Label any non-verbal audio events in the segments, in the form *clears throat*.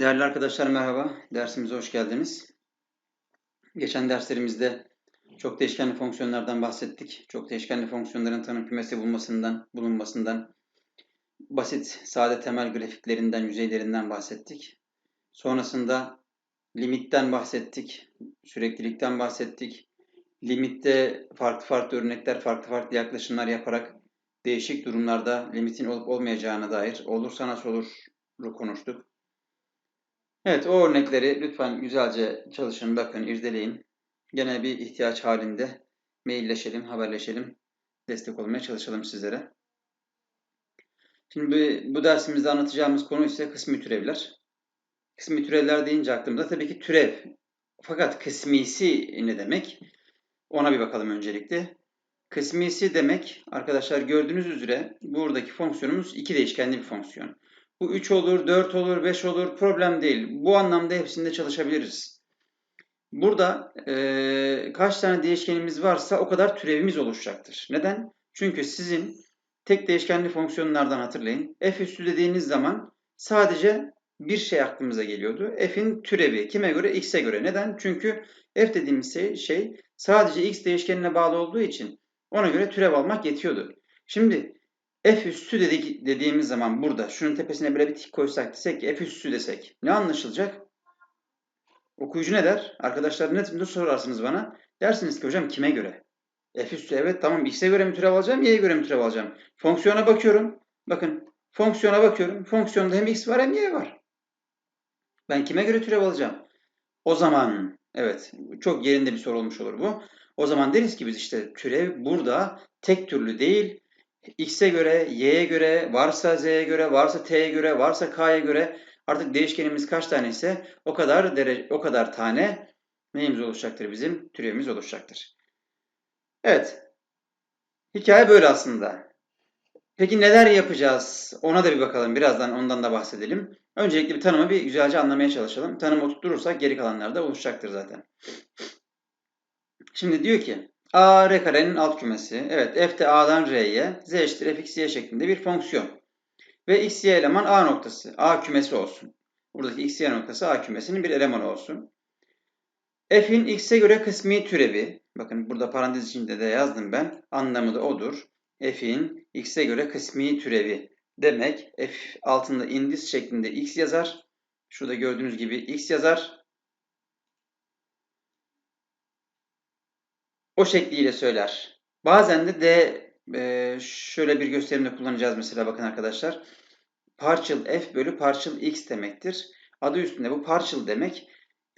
Değerli arkadaşlar merhaba. Dersimize hoş geldiniz. Geçen derslerimizde çok değişkenli fonksiyonlardan bahsettik. Çok değişkenli fonksiyonların tanım kümesi bulmasından, bulunmasından, basit, sade temel grafiklerinden, yüzeylerinden bahsettik. Sonrasında limitten bahsettik, süreklilikten bahsettik. Limitte farklı farklı örnekler, farklı farklı yaklaşımlar yaparak değişik durumlarda limitin olup olmayacağına dair olursa nasıl olur konuştuk. Evet, o örnekleri lütfen güzelce çalışın, bakın, irdeleyin. Gene bir ihtiyaç halinde mailleşelim, haberleşelim, destek olmaya çalışalım sizlere. Şimdi bu, dersimizde anlatacağımız konu ise kısmi türevler. Kısmi türevler deyince aklımda tabii ki türev. Fakat kısmisi ne demek? Ona bir bakalım öncelikle. Kısmisi demek arkadaşlar gördüğünüz üzere buradaki fonksiyonumuz iki değişkenli bir fonksiyon. Bu 3 olur, 4 olur, 5 olur problem değil. Bu anlamda hepsinde çalışabiliriz. Burada e, kaç tane değişkenimiz varsa o kadar türevimiz oluşacaktır. Neden? Çünkü sizin tek değişkenli fonksiyonlardan hatırlayın. F üstü dediğiniz zaman sadece bir şey aklımıza geliyordu. F'in türevi. Kime göre? X'e göre. Neden? Çünkü F dediğimiz şey, şey sadece X değişkenine bağlı olduğu için ona göre türev almak yetiyordu. Şimdi f üssü dedik, dediğimiz zaman burada şunun tepesine böyle bir tik koysak desek ki f üssü desek ne anlaşılacak? Okuyucu ne der? Arkadaşlar ne, ne sorarsınız bana? Dersiniz ki hocam kime göre? F üssü evet tamam x'e göre mi türev alacağım, y'ye göre mi türev alacağım? Fonksiyona bakıyorum. Bakın fonksiyona bakıyorum. Fonksiyonda hem x var hem y var. Ben kime göre türev alacağım? O zaman evet çok yerinde bir soru olmuş olur bu. O zaman deriz ki biz işte türev burada tek türlü değil x'e göre, y'ye göre, varsa z'ye göre, varsa t'ye göre, varsa k'ya göre artık değişkenimiz kaç tane ise o kadar derece, o kadar tane neyimiz oluşacaktır bizim? Türevimiz oluşacaktır. Evet. Hikaye böyle aslında. Peki neler yapacağız? Ona da bir bakalım. Birazdan ondan da bahsedelim. Öncelikle bir tanımı bir güzelce anlamaya çalışalım. Tanımı oturturursak geri kalanlar da oluşacaktır zaten. Şimdi diyor ki A R karenin alt kümesi. Evet f A'dan R'ye z eşittir fx y şeklinde bir fonksiyon. Ve x y eleman A noktası. A kümesi olsun. Buradaki x y noktası A kümesinin bir elemanı olsun. F'in x'e göre kısmi türevi. Bakın burada parantez içinde de yazdım ben. Anlamı da odur. F'in x'e göre kısmi türevi demek. F altında indis şeklinde x yazar. Şurada gördüğünüz gibi x yazar. O şekliyle söyler. Bazen de de e, şöyle bir gösterimde kullanacağız mesela bakın arkadaşlar. Partial f bölü partial x demektir. Adı üstünde bu partial demek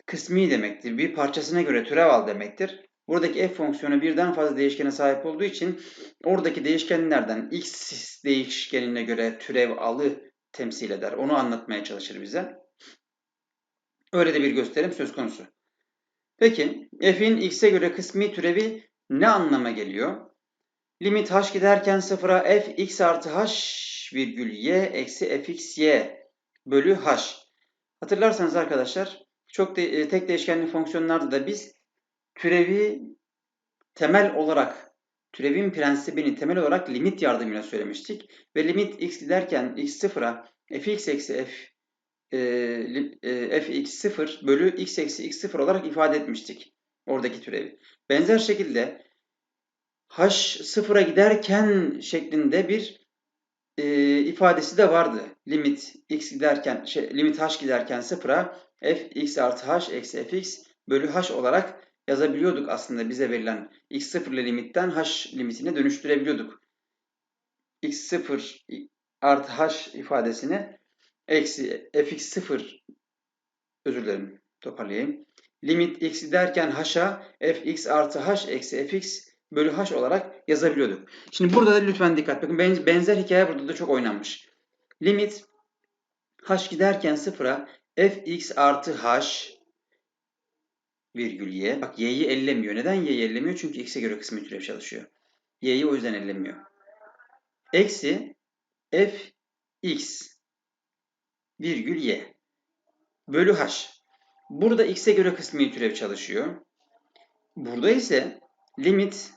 kısmi demektir. Bir parçasına göre türev al demektir. Buradaki f fonksiyonu birden fazla değişkene sahip olduğu için oradaki değişkenlerden x değişkenine göre türev alı temsil eder. Onu anlatmaya çalışır bize. Öyle de bir gösterim söz konusu. Peki f'in x'e göre kısmi türevi ne anlama geliyor? Limit h giderken sıfıra f x artı h virgül y eksi fx y bölü h. Hatırlarsanız arkadaşlar çok de, e, tek değişkenli fonksiyonlarda da biz türevi temel olarak türevin prensibini temel olarak limit yardımıyla söylemiştik. Ve limit x giderken x sıfıra fx eksi f e, e, fx0 bölü x eksi x0 olarak ifade etmiştik. Oradaki türevi. Benzer şekilde h sıfıra giderken şeklinde bir e, ifadesi de vardı. Limit x giderken, şey, limit h giderken sıfıra f x artı h eksi fx bölü h olarak yazabiliyorduk aslında bize verilen x0 ile limitten h limitine dönüştürebiliyorduk. x0 artı h ifadesini eksi fx0 özür dilerim toparlayayım. Limit x derken h'a fx artı h eksi fx bölü h olarak yazabiliyorduk. Şimdi burada da lütfen dikkat bakın benzer hikaye burada da çok oynanmış. Limit h giderken sıfıra fx artı h virgül y. Bak y'yi ellemiyor. Neden y'yi ellemiyor? Çünkü x'e göre kısmi türev çalışıyor. y'yi o yüzden ellemiyor. Eksi fx virgül y bölü h. Burada x'e göre kısmi türev çalışıyor. Burada ise limit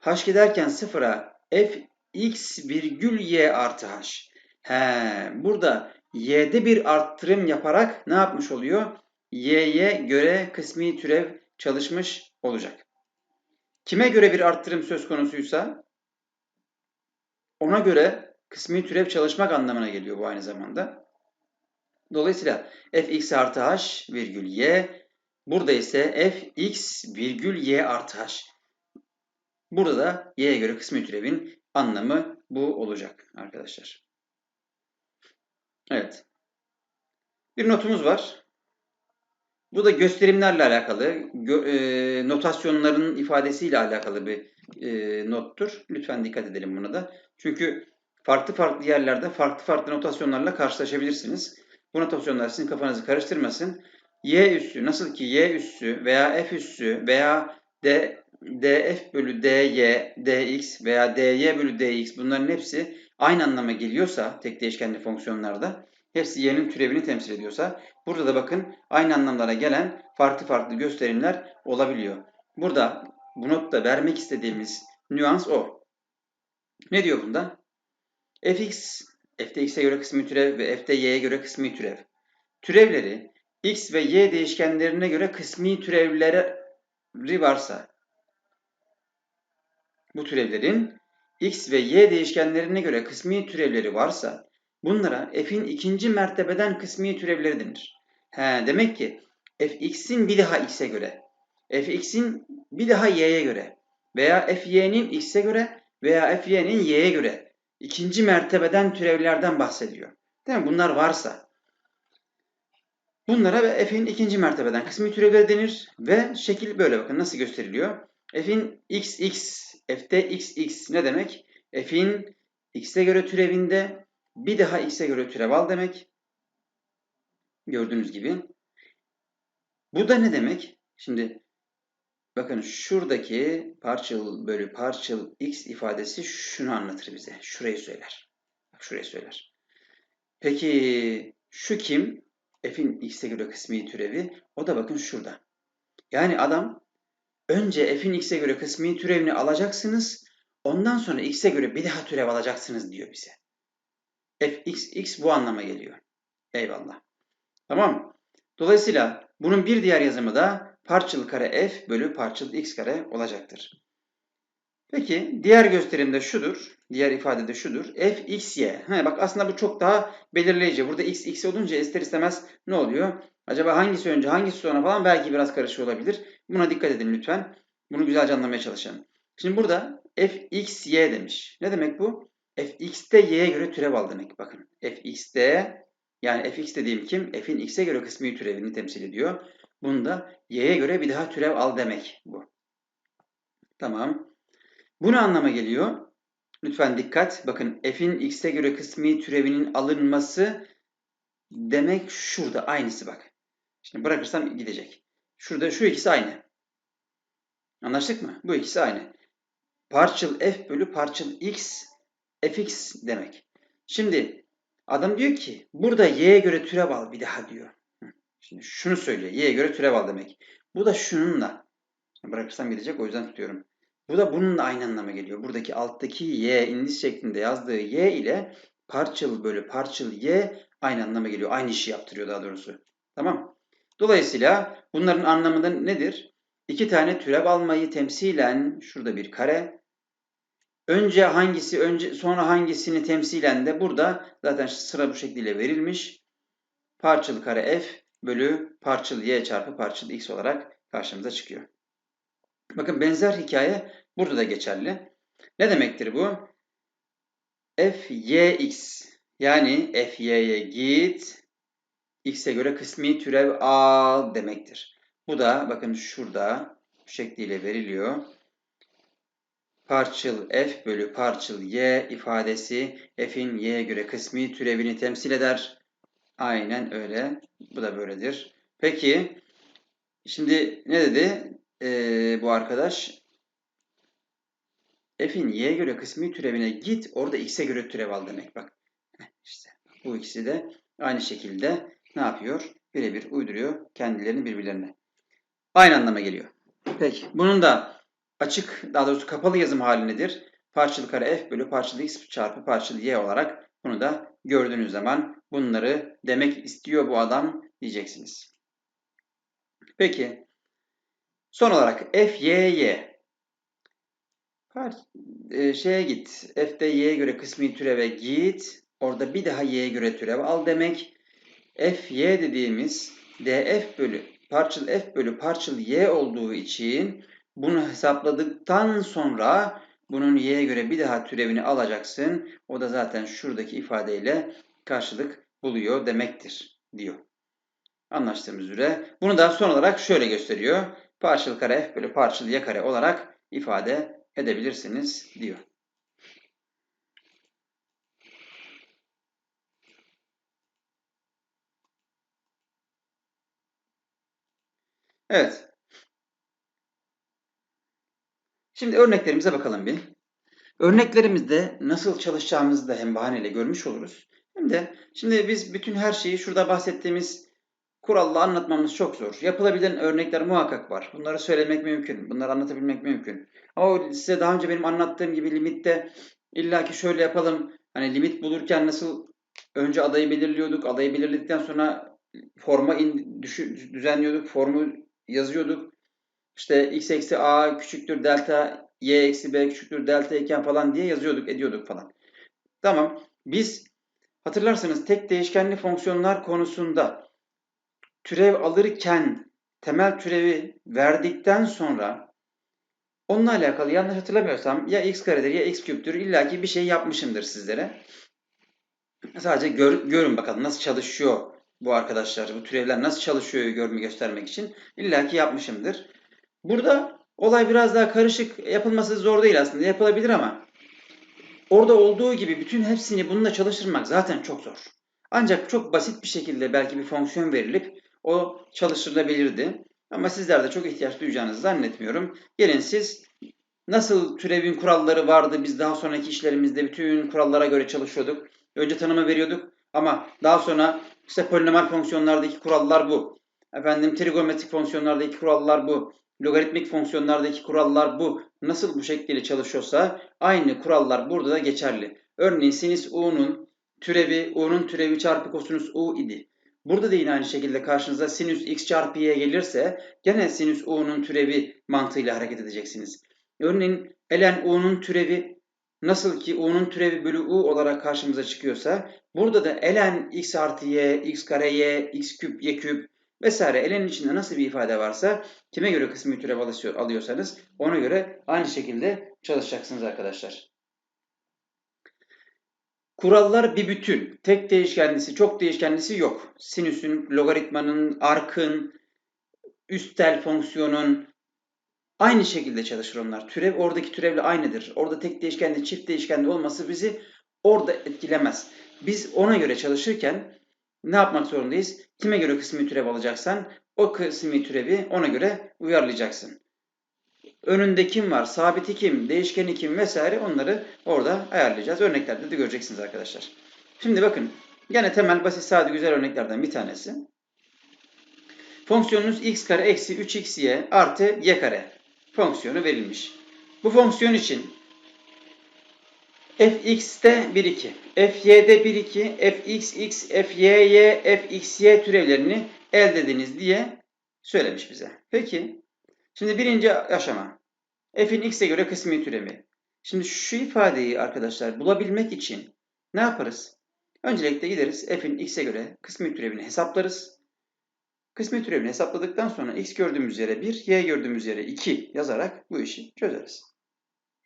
h giderken sıfıra f x virgül y artı h. He, burada y'de bir arttırım yaparak ne yapmış oluyor? y'ye göre kısmi türev çalışmış olacak. Kime göre bir arttırım söz konusuysa ona göre kısmi türev çalışmak anlamına geliyor bu aynı zamanda. Dolayısıyla fx artı h virgül y burada ise fx virgül y artı h. Burada da y'ye göre kısmi türevin anlamı bu olacak arkadaşlar. Evet. Bir notumuz var. Bu da gösterimlerle alakalı, gö, e, notasyonların ifadesiyle alakalı bir e, nottur. Lütfen dikkat edelim buna da. Çünkü farklı farklı yerlerde farklı farklı notasyonlarla karşılaşabilirsiniz. Bu notasyonlar sizin kafanızı karıştırmasın. Y üssü nasıl ki Y üssü veya F üssü veya D, DF bölü DY, DX veya DY bölü DX bunların hepsi aynı anlama geliyorsa tek değişkenli fonksiyonlarda hepsi y'nin türevini temsil ediyorsa burada da bakın aynı anlamlara gelen farklı farklı gösterimler olabiliyor. Burada bu notta vermek istediğimiz nüans o. Ne diyor bunda? fx, f'de x'e göre kısmi türev ve f'de y'ye göre kısmi türev. Türevleri x ve y değişkenlerine göre kısmi türevleri varsa bu türevlerin x ve y değişkenlerine göre kısmi türevleri varsa bunlara f'in ikinci mertebeden kısmi türevleri denir. He, demek ki fx'in bir daha x'e göre, fx'in bir daha y'ye göre veya fy'nin x'e göre veya fy'nin y'ye göre ikinci mertebeden türevlerden bahsediyor. Değil mi? Bunlar varsa bunlara f'in ikinci mertebeden kısmi türevleri denir ve şekil böyle bakın nasıl gösteriliyor. f'in xx, f'de xx ne demek? f'in x'e göre türevinde bir daha x'e göre türev al demek. Gördüğünüz gibi. Bu da ne demek? Şimdi bakın şuradaki partial bölü partial x ifadesi şunu anlatır bize. Şurayı söyler. Bak şurayı söyler. Peki şu kim? F'in x'e göre kısmi türevi. O da bakın şurada. Yani adam önce f'in x'e göre kısmi türevini alacaksınız. Ondan sonra x'e göre bir daha türev alacaksınız diyor bize. fxx bu anlama geliyor. Eyvallah. Tamam? Dolayısıyla bunun bir diğer yazımı da partial kare f bölü partial x kare olacaktır. Peki diğer gösterimde şudur. Diğer ifade de şudur. f x y. He, bak aslında bu çok daha belirleyici. Burada x x olunca ister istemez ne oluyor? Acaba hangisi önce hangisi sonra falan belki biraz karışık olabilir. Buna dikkat edin lütfen. Bunu güzelce anlamaya çalışalım. Şimdi burada f x y demiş. Ne demek bu? f x'te y'ye göre türev al demek. Bakın f x'te yani fx dediğim kim? f'in x'e göre kısmi türevini temsil ediyor. Bunda y'ye göre bir daha türev al demek bu. Tamam. Bu ne anlama geliyor? Lütfen dikkat. Bakın f'in x'e göre kısmi türevinin alınması demek şurada. Aynısı bak. Şimdi bırakırsam gidecek. Şurada şu ikisi aynı. Anlaştık mı? Bu ikisi aynı. Partial f bölü partial x fx demek. Şimdi adam diyor ki burada y'ye göre türev al bir daha diyor. Şimdi şunu söylüyor. Y'ye göre türev al demek. Bu da şununla. Bırakırsam gidecek o yüzden tutuyorum. Bu da bununla aynı anlama geliyor. Buradaki alttaki y indiz şeklinde yazdığı y ile partial bölü partial y aynı anlama geliyor. Aynı işi yaptırıyor daha doğrusu. Tamam. Dolayısıyla bunların anlamında nedir? İki tane türev almayı temsilen şurada bir kare. Önce hangisi, önce sonra hangisini temsilen de burada zaten sıra bu şekilde verilmiş. Partial kare f bölü partial y çarpı partial x olarak karşımıza çıkıyor. Bakın benzer hikaye burada da geçerli. Ne demektir bu? f y x yani f y'ye git x'e göre kısmi türev al demektir. Bu da bakın şurada bu şekliyle veriliyor. Partial f bölü partial y ifadesi f'in y'ye göre kısmi türevini temsil eder. Aynen öyle. Bu da böyledir. Peki şimdi ne dedi ee, bu arkadaş? F'in y'ye göre kısmi türevine git. Orada x'e göre türev al demek. Bak işte bu ikisi de aynı şekilde ne yapıyor? Birebir uyduruyor kendilerini birbirlerine. Aynı anlama geliyor. Peki bunun da açık daha doğrusu kapalı yazım hali nedir? Parçalı kare f bölü parçalı x çarpı parçalı y olarak bunu da gördüğünüz zaman bunları demek istiyor bu adam diyeceksiniz. Peki son olarak f, y, y. E, şeye git. F'de y'ye göre kısmi türeve git. Orada bir daha y'ye göre türev al demek. f, y dediğimiz df bölü parçal f bölü parçal y olduğu için bunu hesapladıktan sonra bunun y'ye göre bir daha türevini alacaksın. O da zaten şuradaki ifadeyle karşılık buluyor demektir diyor. Anlaştığımız üzere. Bunu da son olarak şöyle gösteriyor. Parçal kare f bölü parçal y kare olarak ifade edebilirsiniz diyor. Evet. Şimdi örneklerimize bakalım bir. Örneklerimizde nasıl çalışacağımızı da hem bahaneyle görmüş oluruz. Hem de şimdi biz bütün her şeyi şurada bahsettiğimiz kuralla anlatmamız çok zor. Yapılabilen örnekler muhakkak var. Bunları söylemek mümkün. Bunları anlatabilmek mümkün. Ama size daha önce benim anlattığım gibi limitte illaki şöyle yapalım. Hani limit bulurken nasıl önce adayı belirliyorduk. Adayı belirledikten sonra forma in, düşü, düzenliyorduk. Formu yazıyorduk. İşte x eksi a küçüktür delta y eksi b küçüktür delta iken falan diye yazıyorduk ediyorduk falan. Tamam. Biz hatırlarsanız tek değişkenli fonksiyonlar konusunda türev alırken temel türevi verdikten sonra onunla alakalı yanlış hatırlamıyorsam ya x karedir ya x küptür illaki bir şey yapmışımdır sizlere. Sadece gör, görün bakalım nasıl çalışıyor bu arkadaşlar, bu türevler nasıl çalışıyor görme göstermek için illaki yapmışımdır. Burada olay biraz daha karışık, yapılması zor değil aslında, yapılabilir ama orada olduğu gibi bütün hepsini bununla çalıştırmak zaten çok zor. Ancak çok basit bir şekilde belki bir fonksiyon verilip o çalıştırılabilirdi. Ama sizler çok ihtiyaç duyacağınızı zannetmiyorum. Gelin siz nasıl türevin kuralları vardı biz daha sonraki işlerimizde bütün kurallara göre çalışıyorduk. Önce tanımı veriyorduk ama daha sonra işte polinomal fonksiyonlardaki kurallar bu. Efendim trigonometrik fonksiyonlardaki kurallar bu. Logaritmik fonksiyonlardaki kurallar bu. Nasıl bu şekilde çalışıyorsa aynı kurallar burada da geçerli. Örneğin sinüs u'nun türevi u'nun türevi çarpı kosinüs u idi. Burada da yine aynı şekilde karşınıza sinüs x çarpı y gelirse gene sinüs u'nun türevi mantığıyla hareket edeceksiniz. Örneğin ln u'nun türevi nasıl ki u'nun türevi bölü u olarak karşımıza çıkıyorsa burada da ln x artı y, x kare y, x küp, y küp vesaire ln'in içinde nasıl bir ifade varsa kime göre kısmi türev alıyorsanız ona göre aynı şekilde çalışacaksınız arkadaşlar. Kurallar bir bütün. Tek değişkenlisi, çok değişkenlisi yok. Sinüsün, logaritmanın, arkın, üstel fonksiyonun aynı şekilde çalışır onlar. Türev oradaki türevle aynıdır. Orada tek değişkenli, çift değişkenli olması bizi orada etkilemez. Biz ona göre çalışırken ne yapmak zorundayız? Kime göre kısmi türev alacaksan o kısmi türevi ona göre uyarlayacaksın. Önünde kim var, sabiti kim, değişkeni kim vesaire onları orada ayarlayacağız. Örneklerde de göreceksiniz arkadaşlar. Şimdi bakın gene temel basit sade güzel örneklerden bir tanesi. Fonksiyonunuz x kare eksi 3xy artı y kare fonksiyonu verilmiş. Bu fonksiyon için fx'te 1 2, fy'de 1 2, fxx, fyy, fxy türevlerini elde ediniz diye söylemiş bize. Peki Şimdi birinci aşama. F'in x'e göre kısmi türevi. Şimdi şu ifadeyi arkadaşlar bulabilmek için ne yaparız? Öncelikle gideriz F'in x'e göre kısmi türevini hesaplarız. Kısmi türevini hesapladıktan sonra x gördüğümüz yere 1, y gördüğümüz yere 2 yazarak bu işi çözeriz.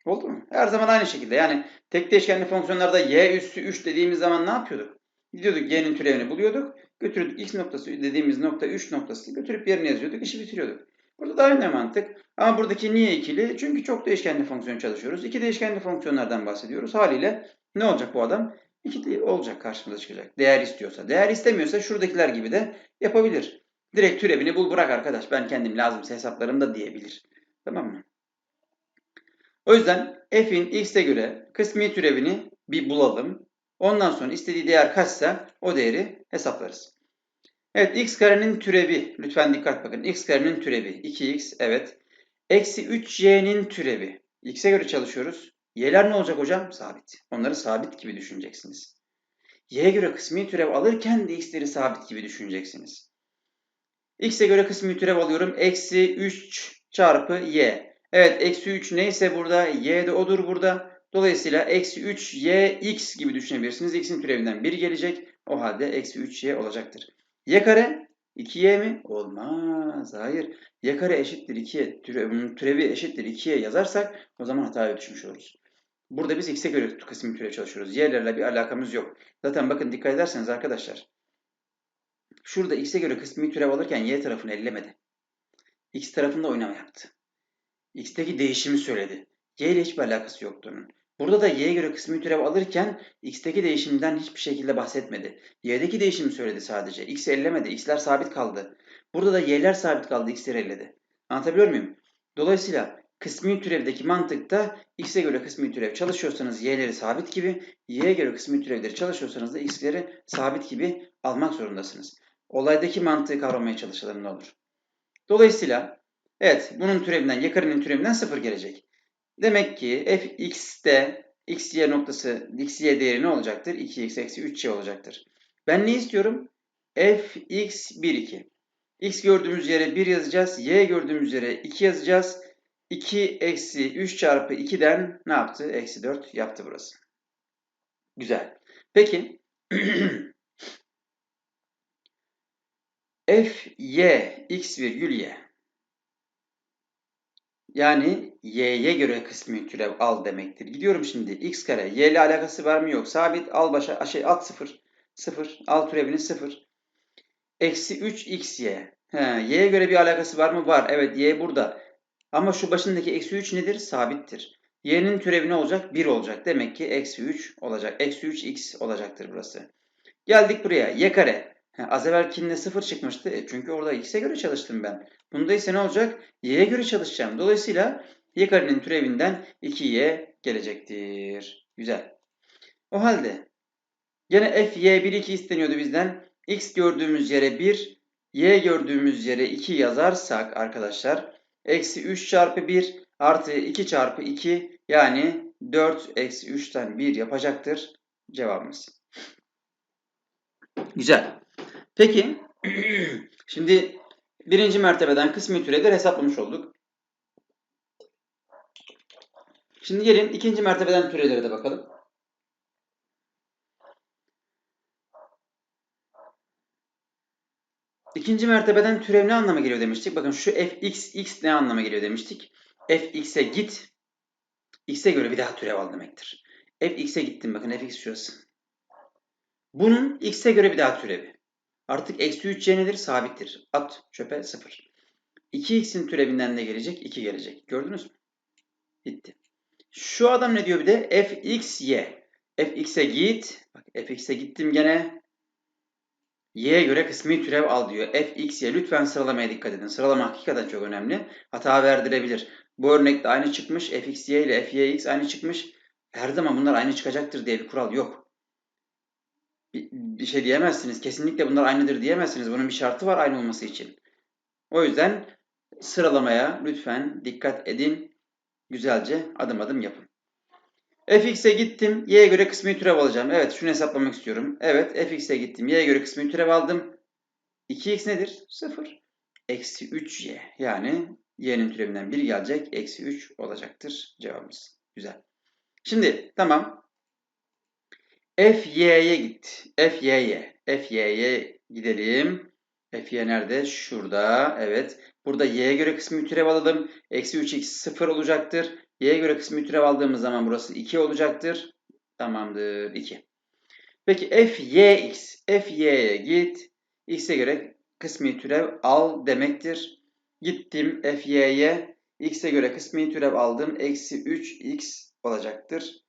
Oldu mu? Her zaman aynı şekilde. Yani tek değişkenli fonksiyonlarda y üssü 3 dediğimiz zaman ne yapıyorduk? Gidiyorduk y'nin türevini buluyorduk. Götürürdük x noktası dediğimiz nokta 3 noktası götürüp yerine yazıyorduk. işi bitiriyorduk. Burada da aynı mantık. Ama buradaki niye ikili? Çünkü çok değişkenli fonksiyon çalışıyoruz. İki değişkenli fonksiyonlardan bahsediyoruz. Haliyle ne olacak bu adam? İki olacak karşımıza çıkacak. Değer istiyorsa. Değer istemiyorsa şuradakiler gibi de yapabilir. Direkt türevini bul bırak arkadaş. Ben kendim lazımsa hesaplarım da diyebilir. Tamam mı? O yüzden f'in x'e göre kısmi türevini bir bulalım. Ondan sonra istediği değer kaçsa o değeri hesaplarız. Evet x karenin türevi. Lütfen dikkat bakın. x karenin türevi. 2x evet. Eksi 3y'nin türevi. x'e göre çalışıyoruz. y'ler ne olacak hocam? Sabit. Onları sabit gibi düşüneceksiniz. y'ye göre kısmi türev alırken de x'leri sabit gibi düşüneceksiniz. x'e göre kısmi türev alıyorum. Eksi 3 çarpı y. Evet eksi 3 neyse burada y de odur burada. Dolayısıyla eksi 3 y x gibi düşünebilirsiniz. x'in türevinden 1 gelecek. O halde eksi 3 y olacaktır. y kare 2y mi? Olmaz. Hayır. y kare eşittir 2'ye türevi, türevi eşittir 2'ye yazarsak o zaman hataya düşmüş oluruz. Burada biz x'e göre kısmi türev çalışıyoruz. y'lerle bir alakamız yok. Zaten bakın dikkat ederseniz arkadaşlar. Şurada x'e göre kısmi türev alırken y tarafını ellemedi. x tarafında oynama yaptı. X'teki değişimi söyledi. y ile hiçbir alakası yoktu onun. Burada da y'ye göre kısmi türev alırken x'teki değişimden hiçbir şekilde bahsetmedi. y'deki değişimi söyledi sadece. x'i ellemedi. x'ler sabit kaldı. Burada da y'ler sabit kaldı. x'leri elledi. Anlatabiliyor muyum? Dolayısıyla kısmi türevdeki mantıkta x'e göre kısmi türev çalışıyorsanız y'leri sabit gibi, y'ye göre kısmi türevleri çalışıyorsanız da x'leri sabit gibi almak zorundasınız. Olaydaki mantığı kavramaya çalışalım ne olur. Dolayısıyla evet bunun türevinden y karenin türevinden 0 gelecek. Demek ki fx'te xy noktası xy değeri ne olacaktır? 2x eksi 3y olacaktır. Ben ne istiyorum? fx 1 2. x gördüğümüz yere 1 yazacağız. y gördüğümüz yere 2 yazacağız. 2 eksi 3 çarpı 2'den ne yaptı? Eksi 4 yaptı burası. Güzel. Peki *clears throat* f y x virgül y yani y'ye göre kısmi türev al demektir. Gidiyorum şimdi x kare y ile alakası var mı yok. Sabit al başa şey at 0. 0 al türevini 0. Eksi 3 xy. He, y'ye göre bir alakası var mı? Var. Evet y burada. Ama şu başındaki eksi 3 nedir? Sabittir. y'nin türevi ne olacak? 1 olacak. Demek ki eksi 3 olacak. Eksi 3x olacaktır burası. Geldik buraya. y kare. Az evvelkinde 0 çıkmıştı. E çünkü orada x'e göre çalıştım ben. Bunda ise ne olacak? y'ye göre çalışacağım. Dolayısıyla y karenin türevinden 2y gelecektir. Güzel. O halde gene f y 1 2 isteniyordu bizden. x gördüğümüz yere 1, y gördüğümüz yere 2 yazarsak arkadaşlar eksi 3 çarpı 1 artı 2 çarpı 2 yani 4 eksi 3'ten 1 yapacaktır cevabımız. Güzel. Peki *clears throat* şimdi birinci mertebeden kısmi türevleri hesaplamış olduk. Şimdi gelin ikinci mertebeden türevlere de bakalım. İkinci mertebeden türev ne anlama geliyor demiştik. Bakın şu fx, x ne anlama geliyor demiştik. fx'e git, x'e göre bir daha türev al demektir. fx'e gittim bakın fx şurası. Bunun x'e göre bir daha türevi. Artık eksi 3y nedir? Sabittir. At çöpe 0. 2x'in türevinden ne gelecek? 2 gelecek. Gördünüz mü? Bitti. Şu adam ne diyor bir de? fxy. fx'e git. Bak fx'e gittim gene. y'ye göre kısmi türev al diyor. fx'ye lütfen sıralamaya dikkat edin. Sıralama hakikaten çok önemli. Hata verdirebilir. Bu örnekte aynı çıkmış. fxy ile fyx aynı çıkmış. Her zaman bunlar aynı çıkacaktır diye bir kural yok bir şey diyemezsiniz. Kesinlikle bunlar aynıdır diyemezsiniz. Bunun bir şartı var aynı olması için. O yüzden sıralamaya lütfen dikkat edin. Güzelce adım adım yapın. fx'e gittim. y'ye göre kısmi türev alacağım. Evet şunu hesaplamak istiyorum. Evet fx'e gittim. y'ye göre kısmi türev aldım. 2x nedir? 0. Eksi 3y. Yani y'nin türevinden 1 gelecek. Eksi 3 olacaktır cevabımız. Güzel. Şimdi tamam. FY'ye git. FY'ye. FY'ye gidelim. FY nerede? Şurada. Evet. Burada y'ye göre kısmı türev alalım. Eksi 3x 0 olacaktır. Y'ye göre kısmı türev aldığımız zaman burası 2 olacaktır. Tamamdır. 2. Peki fyx. Fy'ye git. x'e göre kısmi türev al demektir. Gittim fy'ye. x'e göre kısmi türev aldım. Eksi 3x olacaktır.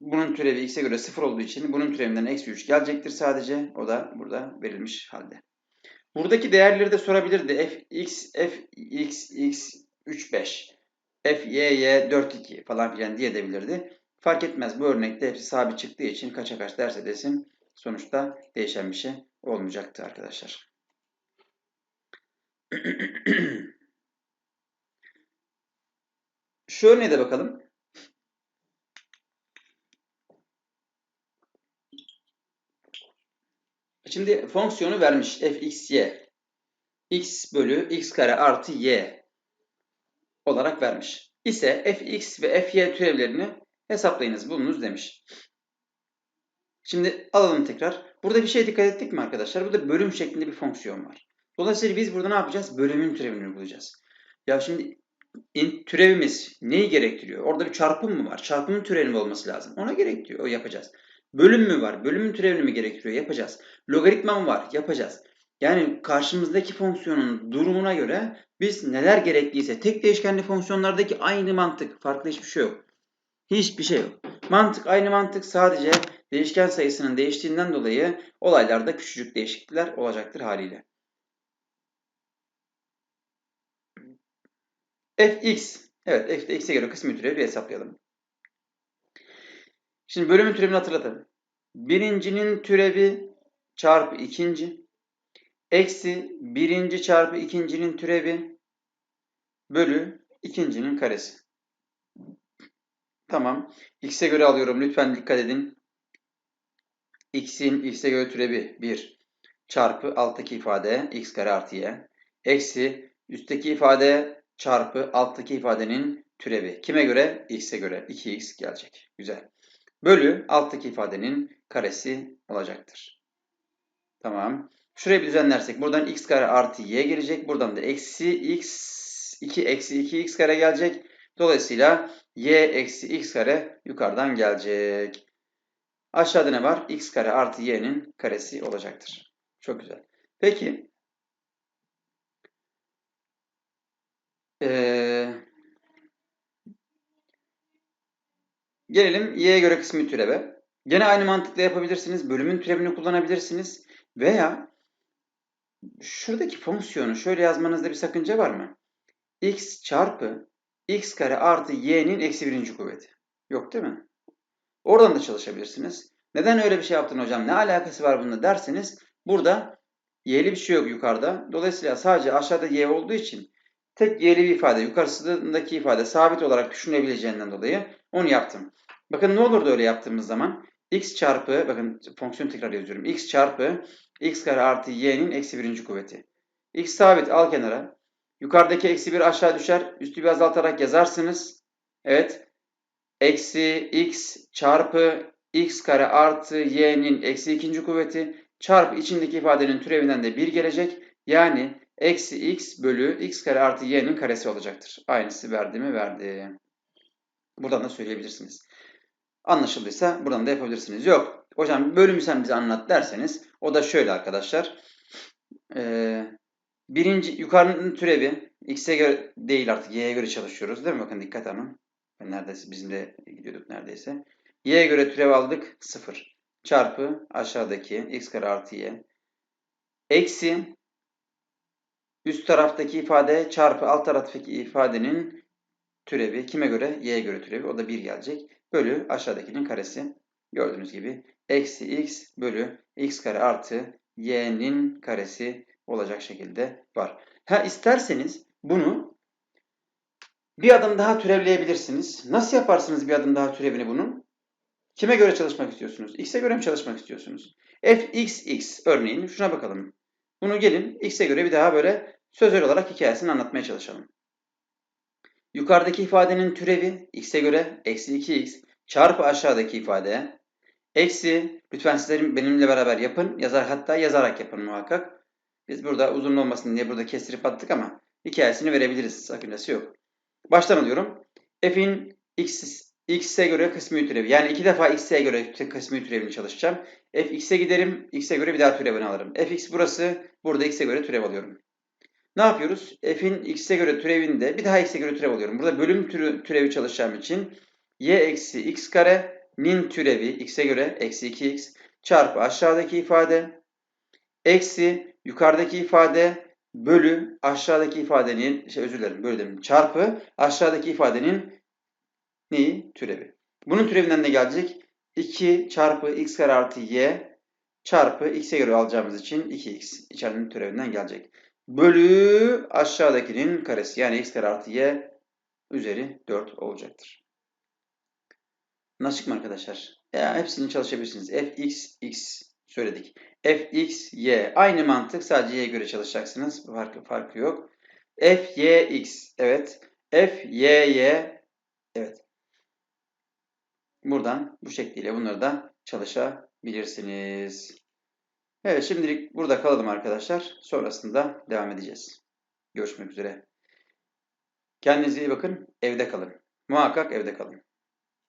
Bunun türevi x'e göre 0 olduğu için bunun türevinden eksi 3 gelecektir sadece. O da burada verilmiş halde. Buradaki değerleri de sorabilirdi. fx, fx, x 3, 5. f, y, y 4, 2 falan filan diye edebilirdi. Fark etmez. Bu örnekte hepsi sabit çıktığı için kaça kaç derse desin sonuçta değişen bir şey olmayacaktı arkadaşlar. *clears throat* Şu örneğe de bakalım. Şimdi fonksiyonu vermiş fxy. x bölü x kare artı y olarak vermiş. İse fx ve fy türevlerini hesaplayınız, bulunuz demiş. Şimdi alalım tekrar. Burada bir şey dikkat ettik mi arkadaşlar? Burada bölüm şeklinde bir fonksiyon var. Dolayısıyla biz burada ne yapacağız? Bölümün türevini bulacağız. Ya şimdi in, türevimiz neyi gerektiriyor? Orada bir çarpım mı var? Çarpımın türevinin olması lazım. Ona gerektiriyor. O yapacağız. Bölüm mü var? Bölümün türevini mi gerektiriyor? Yapacağız. Logaritma mı var? Yapacağız. Yani karşımızdaki fonksiyonun durumuna göre biz neler gerekliyse tek değişkenli fonksiyonlardaki aynı mantık. Farklı hiçbir şey yok. Hiçbir şey yok. Mantık aynı mantık sadece değişken sayısının değiştiğinden dolayı olaylarda küçücük değişiklikler olacaktır haliyle. fx. Evet f'de x'e göre kısmi türevi hesaplayalım. Şimdi bölümün türevini hatırlatalım. Birincinin türevi çarpı ikinci eksi birinci çarpı ikincinin türevi bölü ikincinin karesi. Tamam. X'e göre alıyorum. Lütfen dikkat edin. X'in X'e göre türevi 1 çarpı alttaki ifade x kare artı y eksi üstteki ifade çarpı alttaki ifadenin türevi. Kime göre? X'e göre 2x gelecek. Güzel. Bölü alttaki ifadenin karesi olacaktır. Tamam. Şurayı bir düzenlersek buradan x kare artı y gelecek. Buradan da eksi x 2 eksi 2x kare gelecek. Dolayısıyla y eksi x kare yukarıdan gelecek. Aşağıda ne var? x kare artı y'nin karesi olacaktır. Çok güzel. Peki. Ee, gelelim y'ye göre kısmi türeve. Gene aynı mantıkla yapabilirsiniz. Bölümün türevini kullanabilirsiniz. Veya şuradaki fonksiyonu şöyle yazmanızda bir sakınca var mı? x çarpı x kare artı y'nin eksi birinci kuvveti. Yok değil mi? Oradan da çalışabilirsiniz. Neden öyle bir şey yaptın hocam? Ne alakası var bununla derseniz burada y'li bir şey yok yukarıda. Dolayısıyla sadece aşağıda y olduğu için tek y'li bir ifade yukarısındaki ifade sabit olarak düşünebileceğinden dolayı onu yaptım. Bakın ne olurdu öyle yaptığımız zaman? x çarpı, bakın fonksiyon tekrar yazıyorum. x çarpı x kare artı y'nin eksi birinci kuvveti. x sabit al kenara. Yukarıdaki eksi 1 aşağı düşer. Üstü bir azaltarak yazarsınız. Evet. Eksi x çarpı x kare artı y'nin eksi ikinci kuvveti çarpı içindeki ifadenin türevinden de 1 gelecek. Yani eksi x bölü x kare artı y'nin karesi olacaktır. Aynısı verdi mi? Verdi. Buradan da söyleyebilirsiniz. Anlaşıldıysa buradan da yapabilirsiniz. Yok. Hocam bölümü sen bize anlat derseniz o da şöyle arkadaşlar. Ee, Birinci yukarının türevi x'e göre değil artık y'ye göre çalışıyoruz değil mi? Bakın dikkat hanım. Neredeyse bizim de gidiyorduk neredeyse. y'ye göre türev aldık 0. Çarpı aşağıdaki x kare artı y. Eksi üst taraftaki ifade çarpı alt taraftaki ifadenin türevi kime göre? y'ye göre türevi. O da 1 gelecek. Bölü aşağıdakinin karesi. Gördüğünüz gibi eksi x bölü x kare artı y'nin karesi olacak şekilde var. Ha isterseniz bunu bir adım daha türevleyebilirsiniz. Nasıl yaparsınız bir adım daha türevini bunun? Kime göre çalışmak istiyorsunuz? X'e göre mi çalışmak istiyorsunuz? fxx örneğin şuna bakalım. Bunu gelin x'e göre bir daha böyle sözel olarak hikayesini anlatmaya çalışalım. Yukarıdaki ifadenin türevi x'e göre eksi 2x çarpı aşağıdaki ifade eksi lütfen sizlerin benimle beraber yapın. Yazar hatta yazarak yapın muhakkak. Biz burada uzun olmasın diye burada kestirip attık ama hikayesini verebiliriz. Sakıncası yok. Baştan alıyorum. F'in x'e göre kısmi türevi. Yani iki defa x'e göre kısmi türevini çalışacağım. F x'e giderim. X'e göre bir daha türevini alırım. Fx burası. Burada x'e göre türev alıyorum. Ne yapıyoruz? F'in x'e göre türevinde bir daha x'e göre türev alıyorum. Burada bölüm türü, türevi çalışacağım için y eksi x kare nin türevi x'e göre eksi 2x çarpı aşağıdaki ifade eksi yukarıdaki ifade bölü aşağıdaki ifadenin şey özür dilerim bölü dedim, çarpı aşağıdaki ifadenin neyi? Türevi. Bunun türevinden ne gelecek? 2 çarpı x kare artı y çarpı x'e göre alacağımız için 2x içerinin türevinden gelecek. Bölü aşağıdakinin karesi yani x kare artı y üzeri 4 olacaktır. Nasıl mı arkadaşlar? Ya hepsini çalışabilirsiniz. f x x söyledik. fx, y. Aynı mantık sadece y'ye göre çalışacaksınız. Farkı, farkı yok. f, y, x. Evet. f, y, y. Evet. Buradan bu şekliyle bunları da çalışabilirsiniz. Evet şimdilik burada kalalım arkadaşlar. Sonrasında devam edeceğiz. Görüşmek üzere. Kendinize iyi bakın. Evde kalın. Muhakkak evde kalın.